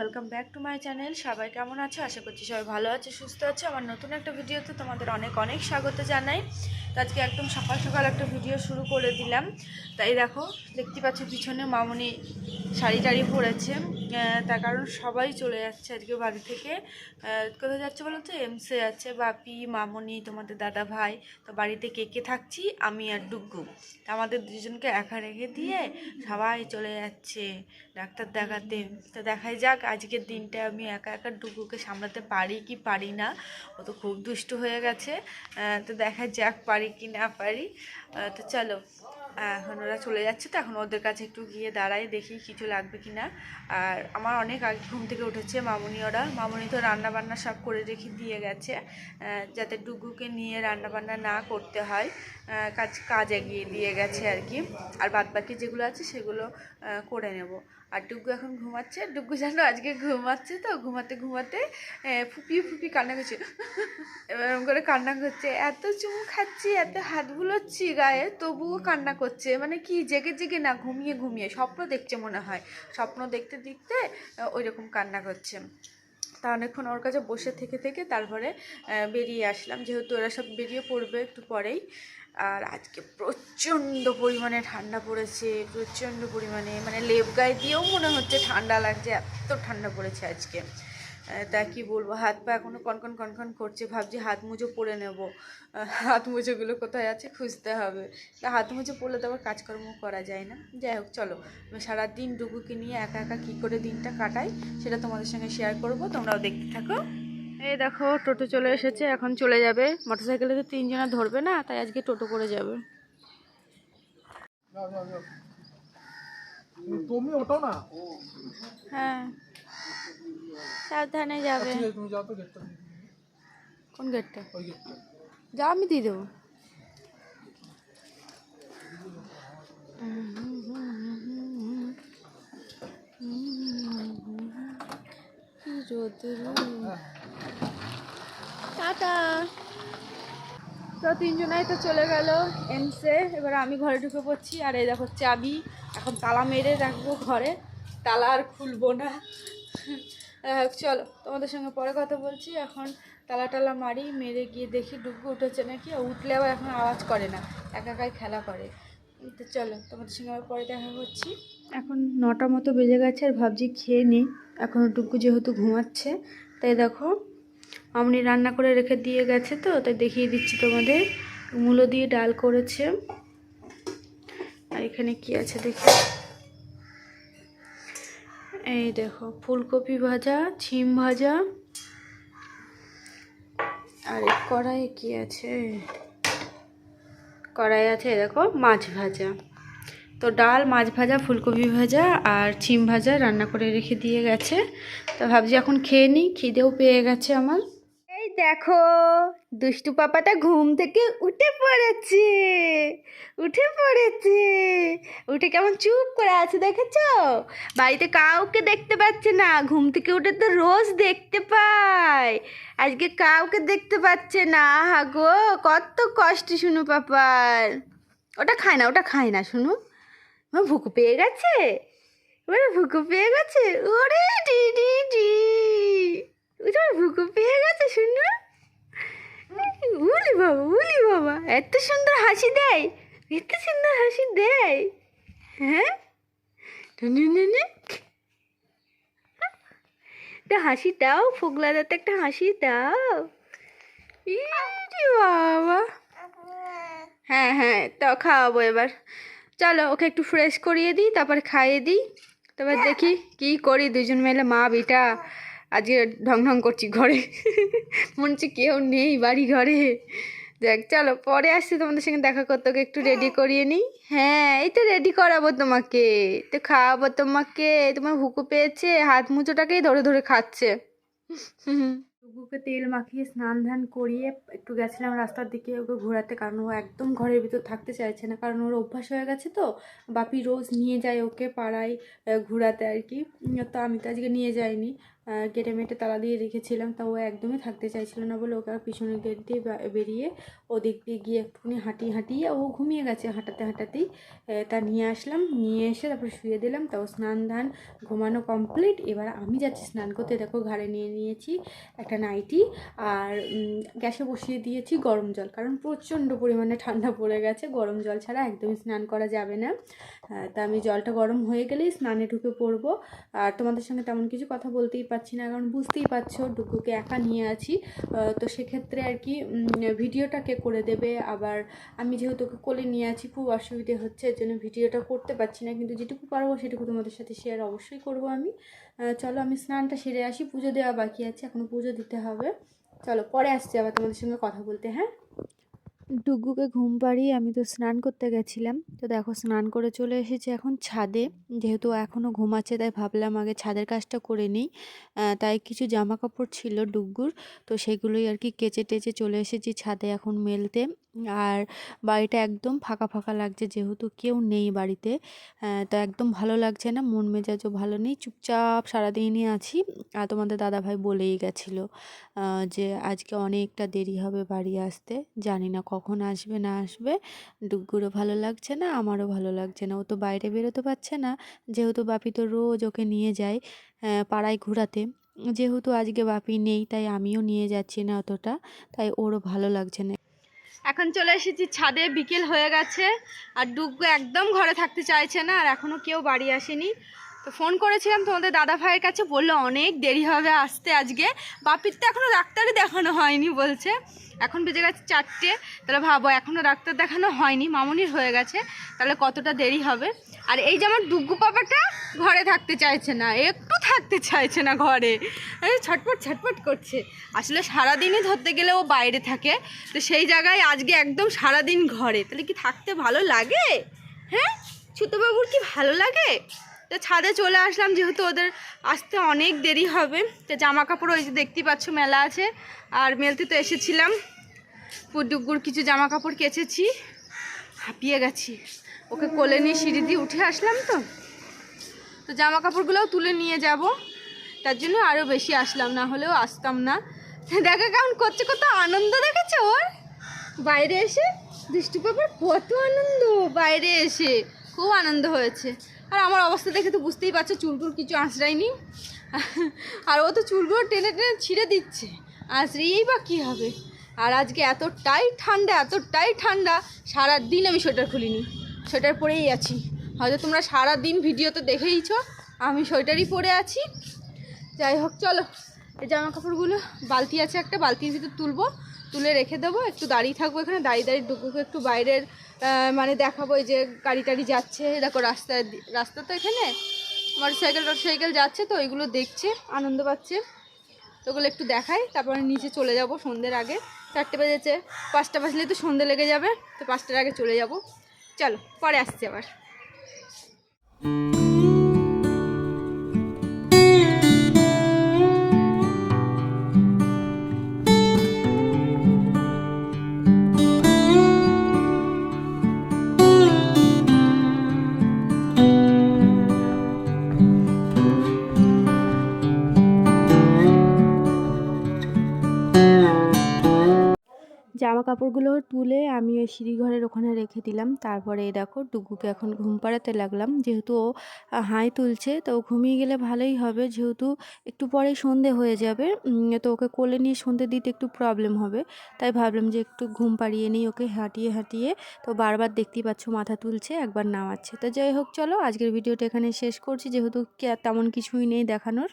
Welcome back to my channel সবাই কেমন আছো? আশা করছি সবাই ভালো আছে, সুস্থ আছে। আমার নতুন একটা ভিডিওতে তোমাদের অনেক অনেক স্বাগত জানাই। তো আজকে একদম সকাল সকাল একটা ভিডিও শুরু করে দিলাম। তাই দেখো, দেখতে পাচ্ছ পিছনে মামনি শাড়ি টাড়ি পরেছে। তার কারণ সবাই চলে যাচ্ছে আজকে বাড়ি থেকে। কোথায় যাচ্ছে বলো তো? এমসে যাচ্ছে। বাপি, মামনি, তোমাদের দাদা ভাই। তো বাড়িতে কে কে থাকছি? আমি আর ডুগ্গু তা আমাদের দুজনকে একা রেখে দিয়ে সবাই চলে যাচ্ছে ডাক্তার দেখাতে। তো দেখাই যাক, আজকের দিনটা আমি একা একা ডুগুকে সামলাতে পারি কি পারি না? ও তো খুব দুষ্ট হয়ে গেছে। তো দেখা যাক পারি কি না পারি। তো চলো। এখন ওরা চলে যাচ্ছে, তো এখন ওদের কাছে একটু গিয়ে দাঁড়াই, দেখি কিছু লাগবে কি না। আর আমার অনেক আগে ঘুম থেকে উঠেছে মামুনি ওরা। মামুনি তো রান্না বান্না সব করে রেখে দিয়ে গেছে যাতে ডুগুকে নিয়ে রান্না বান্না না করতে হয় কাজ কাজ এগিয়ে দিয়ে গেছে আর কি। আর বাদ বাকি যেগুলো আছে সেগুলো করে নেব। আর ডুগু এখন ঘুমাচ্ছে ডুগু যেন আজকে ঘুমাচ্ছে তো, ঘুমাতে ঘুমাতে ফুপিয়ে ফুপিয়ে কান্না করছে। এরকম করে কান্না করছে, এত চুমু খাচ্ছি, এত হাত বুলোচ্ছি গায়ে, তবুও কান্না করছে। মানে কি, জেগে জেগে না, ঘুমিয়ে ঘুমিয়ে, স্বপ্ন দেখছে মনে হয়। স্বপ্ন দেখতে দেখতে ওই রকম কান্না করছে। তা অনেকক্ষণ ওর কাছে বসে থেকে থেকে তারপরে বেরিয়ে আসলাম। যেহেতু ওরা সব বেরিয়ে পড়বে একটু পরেই। আর আজকে প্রচণ্ড পরিমাণে ঠান্ডা পড়েছে, প্রচণ্ড পরিমাণে। মানে লেপ গায়ে দিয়েও মনে হচ্ছে ঠান্ডা লাগছে, এত ঠান্ডা পড়েছে আজকে। তা কি বলব? হাত পা এখনও কনকন কনকন করছে, ভাবছি হাত মুজো পরে নেব। হাত মুজোগুলো কোথায় আছে খুঁজতে হবে। তা হাত মুজো পরলে তো আবার কাজকর্ম করা যায় না। যাই হোক, চলো। সারাদিন ডুগুকে নিয়ে একা একা কী করে দিনটা কাটাই সেটা তোমাদের সঙ্গে শেয়ার করব। তোমরাও দেখতে থাকো। এই দেখো, টোটো চলে এসেছে, এখন চলে যাবে। মোটরসাইকেলে তো তিনজনা ধরবে না, তাই আজকে টোটো করে যাবে। তুমি ওঠো না। হ্যাঁ। সাবধানে যাবে। তুমি যাও তো গেটটা কোন গেটটা ওই গেটটা যা আমি দিয়ে দেবো। টাটা। তো তিনজনাই তো চলে গেল এমসে এবার আমি ঘরে ঢুকে পড়ছি। আর এই দেখো চাবি। এখন তালা মেরে রাখব ঘরে। তালা আর খুলবো না। চলো, তোমাদের সঙ্গে পরে কথা বলছি। এখন তালা টালা মারি, মেরে গিয়ে দেখি ডুবু উঠেছে নাকি। উঠলে আবার এখন আওয়াজ করে না একা একাই খেলা করে। তো চলো, তোমাদের সঙ্গে আবার পরে দেখা করছি এখন নটা মতো বেজে গেছে আর ভাবছি খেয়ে নিই। এখন ডুগু যেহেতু ঘুমাচ্ছে, তাই দেখো আমনি রান্না করে রেখে দিয়ে গেছে তো, তাই দেখিয়ে দিচ্ছি তোমাদের। মূলো দিয়ে ডাল করেছে। আর এখানে কি আছে দেখি? এই দেখো, ফুলকপি ভাজা, ছিম ভাজা। আর কড়াইয়ে কি আছে? কড়াই আছে দেখো, মাছ ভাজা। তো ডাল, মাছ ভাজা, ফুলকপি ভাজা আর ছিম ভাজা রান্না করে রেখে দিয়ে গেছে। তো ভাবছি এখন খেয়ে নিই, খিদেও পেয়ে গেছে আমার। দেখো, দুষ্টু পাপাটা ঘুম থেকে উঠে পড়েছে উঠে পড়েছে। উঠে কেমন চুপ করে আছে দেখেছ? বাড়িতে কাউকে দেখতে পাচ্ছে না, ঘুম থেকে উঠে তো রোজ দেখতে পায়। আজকে কাউকে দেখতে পাচ্ছে না হা গো, কত কষ্ট শুনু পাপার। ওটা খায় না, ওটা খায় না, শুনু। আমার ভুকু পেয়ে গেছে? ওরে ভুকু পেয়ে গেছে? ওরে ডি ডি ডি ওই তোমার ভুকু পেয়ে গেছে শুনু উলি বাবা উলি বাবা, এত সুন্দর হাসি দেয়, এত সুন্দর হাসি দেয়। হ্যাঁ? হাসি দাও, ফোগলা দাতে একটা হাসি দাও। বাবা। হ্যাঁ হ্যাঁ তো খাওয়াবো এবার। চলো, ওকে একটু ফ্রেশ করিয়ে দিই, তারপর খাইয়ে দিই। তারপর দেখি কি করি, দুজন মিলে মা, বেটা। আজকে ঢং ঢং করছি ঘরে। মনে হচ্ছে কেউ নেই বাড়ি ঘরে। দেখ চলো পরে আসছি তোমাদের সঙ্গে দেখা করতে। ওকে একটু রেডি করিয়ে নিই। হ্যাঁ এই তো রেডি করাবো তোমাকে। তো খাওয়াবো তোমাকে। তোমার হুকু পেয়েছে হাত মুচোটাকেই ধরে ধরে খাচ্ছে। টুকুকে তেল মাখিয়ে স্নান ধান করিয়ে একটু গেছিলাম রাস্তার দিকে ওকে ঘোরাতে কারণ ও একদম ঘরের ভিতর থাকতে চাইছে না। কারণ ওর অভ্যাস হয়ে গেছে তো। বাপি রোজ নিয়ে যায় ওকে পাড়ায় ঘোরাতে আর কি। তো আমি তো আজকে নিয়ে যাইনি। গেটে মেটে তালা দিয়ে রেখেছিলাম, তা ও একদমই থাকতে চাইছিল না বলে ওকে পিছনের গেট দিয়ে বেরিয়ে ওদিক দিয়ে গিয়ে একটুখানি হাঁটিয়ে হাঁটিয়ে ও ঘুমিয়ে গেছে হাঁটাতে হাঁটাতেই। তা নিয়ে আসলাম, নিয়ে এসে তারপরে শুয়ে দিলাম, তাও স্নান ধান ঘুমানো কমপ্লিট এবার আমি যাচ্ছি স্নান করতে, দেখো ঘাড়ে নিয়ে নিয়েছি একটা নাইটি আর গ্যাসে বসিয়ে দিয়েছি গরম জল, কারণ প্রচণ্ড পরিমাণে ঠান্ডা পড়ে গেছে, গরম জল ছাড়া একদমই স্নান করা যাবে না। তা আমি জলটা গরম হয়ে গেলেই স্নানে ঢুকে পড়ব। আর তোমাদের সঙ্গে তেমন কিছু কথা বলতেই পারছি না কারণ বুঝতেই পারছ ডুগুকে একা নিয়ে আছি। তো সেক্ষেত্রে আর কি উম, ভিডিওটা কে করে দেবে। আবার আমি যেহেতু ওকে কোলে নিয়ে আছি খুব অসুবিধে হচ্ছে এর জন্য ভিডিওটা করতে পারছি না। কিন্তু যেটুকু পারব সেটুকু তোমাদের সাথে শেয়ার অবশ্যই করব আমি। চলো আমি স্নানটা সেরে আসি পুজো দেওয়া বাকি আছে এখনও পুজো দিতে হবে। চলো পরে আসছি আবার তোমাদের সঙ্গে কথা বলতে হ্যাঁ? ডুগুকে ঘুম পাড়িয়ে আমি তো স্নান করতে গেছিলাম। তো দেখো স্নান করে চলে এসেছি এখন ছাদে। যেহেতু এখনও ঘুমাচ্ছে, তাই ভাবলাম আগে ছাদের কাজটা করে নিই। তাই কিছু জামা কাপড় ছিল ডুগ্গুর তো সেগুলোই আর কি কেচে টেচে চলে এসেছি ছাদে এখন মেলতে। আর বাড়িটা একদম ফাঁকা ফাঁকা লাগছে যেহেতু কেউ নেই বাড়িতে। তো একদম ভালো লাগছে না, মন মেজাজও ভালো নেই। চুপচাপ সারাদিনই আছি। আর তোমাদের দাদাভাই বলেই গেছিল যে আজকে অনেকটা দেরি হবে বাড়ি আসতে। জানি না কখন আসবে, না আসবে। ডুগ্গুরও ভালো লাগছে না, আমারও ভালো লাগছে না। ও তো বাইরে বেরোতে পারছে না, যেহেতু বাপি তো রোজ ওকে নিয়ে যায় পাড়ায় ঘোরাতে। যেহেতু আজকে বাপি নেই, তাই আমিও নিয়ে যাচ্ছি না অতটা। তাই ওরও ভালো লাগছে না। এখন চলে এসেছি, ছাদে বিকেল হয়ে গেছে আর ডুগ্গু একদম ঘরে থাকতে চাইছে না আর এখনও কেউ বাড়ি আসেনি। তো ফোন করেছিলাম, তোমাদের দাদা ভাইয়ের কাছে। বলল, অনেক দেরি হবে আসতে আজকে। বাপির তো এখনও ডাক্তারই দেখানো হয়নি, বলছে। এখন বেজে গেছে চারটে। তাহলে ভাবো এখনও ডাক্তার দেখানো হয়নি, মামুনির হয়ে গেছে। তাহলে কতটা দেরি হবে? আর এই যে আমার ডুগ্গু পাপাটা ঘরে থাকতে চাইছে না, একটু থাকতে চাইছে না ঘরে। ছটপট ছটপট করছে। আসলে সারাদিনই ধরতে গেলে ও বাইরে থাকে। তো সেই জায়গায় আজকে একদম সারাদিন ঘরে। তাহলে কি থাকতে ভালো লাগে? হ্যাঁ? ছোটোবাবুর কি ভালো লাগে? তো ছাদে চলে আসলাম, যেহেতু ওদের আসতে অনেক দেরি হবে। তো জামা কাপড় ওই যে দেখতেই পাচ্ছ, মেলা আছে। আর মেলতে তো এসেছিলাম। পুডুগুর কিছু জামা কাপড় কেচেছি, হাঁপিয়ে গেছি। ওকে কোলে নিয়ে সিঁড়ি দিয়ে উঠে আসলাম তো। তো জামা কাপড়গুলোও তুলে নিয়ে যাব। তার জন্য আরও বেশি আসলাম, না হলেও আসতাম না। দেখা কেমন করছে, কত আনন্দ দেখেছে ওর? বাইরে এসে দৃষ্টি কত আনন্দ। বাইরে এসে, খুব আনন্দ হয়েছে। আর আমার অবস্থা দেখে তো বুঝতেই পারছ চুলটুল কিছু আঁচড়ায়নি। আর ও তো চুলগুলো টেনে টেনে ছিঁড়ে দিচ্ছে। আঁচড়িয়েই বা কী হবে? আর আজকে এতটাই ঠান্ডা এতটাই ঠান্ডা সারা দিন আমি সোয়েটার খুলিনি। সোয়েটার পরেই আছি। হয়তো তোমরা সারা দিন ভিডিওতে দেখেইছো, আমি সোয়েটারই পরে আছি। যাই হোক, চলো, এই জামা কাপড়গুলো, বালতি আছে একটা, বালতির ভিতর তুলবো। তুলে রেখে দেবো, একটু দাঁড়িয়ে থাকব এখানে, দাঁড়িয়ে দাঁড়িয়ে ডুকুকে একটু বাইরের মানে দেখাবো যে গাড়ি টাড়ি যাচ্ছে, দেখো রাস্তায় রাস্তা তো এখানে মোটর সাইকেল টোটর সাইকেল যাচ্ছে তো, ওইগুলো দেখছে, আনন্দ পাচ্ছে। তো ওগুলো একটু দেখাই, তারপরে নিচে চলে যাব সন্ধ্যের আগে, চারটে বেজেছে, পাঁচটা বাজলে তো সন্ধে লেগে যাবে, তো পাঁচটার আগে চলে যাব। চলো, পরে আসছি আবার। জামা কাপড়গুলো তুলে আমি ওই সিঁড়িঘরের ওখানে রেখে দিলাম। তারপরে দেখো ডুগুকে এখন ঘুম পাড়াতে লাগলাম। যেহেতু ও হাই তুলছে, তো ঘুমিয়ে গেলে ভালোই হবে। যেহেতু একটু পরে সন্ধে হয়ে যাবে তো ওকে কোলে নিয়ে সন্ধে দিতে একটু প্রবলেম হবে। তাই ভাবলাম যে একটু ঘুম পাড়িয়ে নিই ওকে হাঁটিয়ে হাঁটিয়ে। তো বারবার দেখতেই পাচ্ছ মাথা তুলছে, একবার নামাচ্ছে। তো যাই হোক, চলো আজকের ভিডিওটা এখানে শেষ করছি। যেহেতু তেমন কিছুই নেই দেখানোর।